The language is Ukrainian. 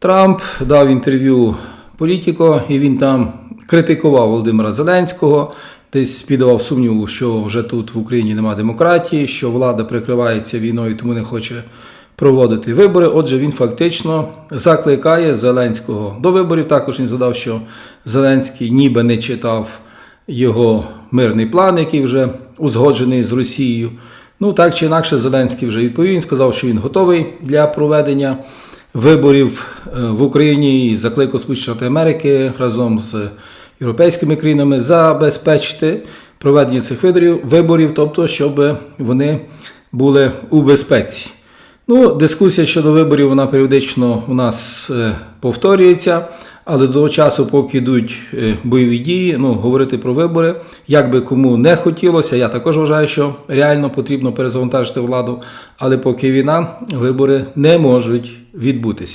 Трамп дав інтерв'ю політико, і він там критикував Володимира Зеленського, десь піддавав сумніву, що вже тут в Україні немає демократії, що влада прикривається війною, тому не хоче проводити вибори. Отже, він фактично закликає Зеленського до виборів. Також він задав, що Зеленський ніби не читав його мирний план, який вже узгоджений з Росією. Ну так чи інакше, Зеленський вже відповів. Він сказав, що він готовий для проведення виборів в Україні і закликав Сполучені Америки разом з європейськими країнами забезпечити проведення цих виборів, тобто, щоб вони були у безпеці. Ну, дискусія щодо виборів вона періодично у нас е, повторюється, але до того часу, поки йдуть е, бойові дії, ну, говорити про вибори, як би кому не хотілося, я також вважаю, що реально потрібно перезавантажити владу, але поки війна, вибори не можуть відбутися.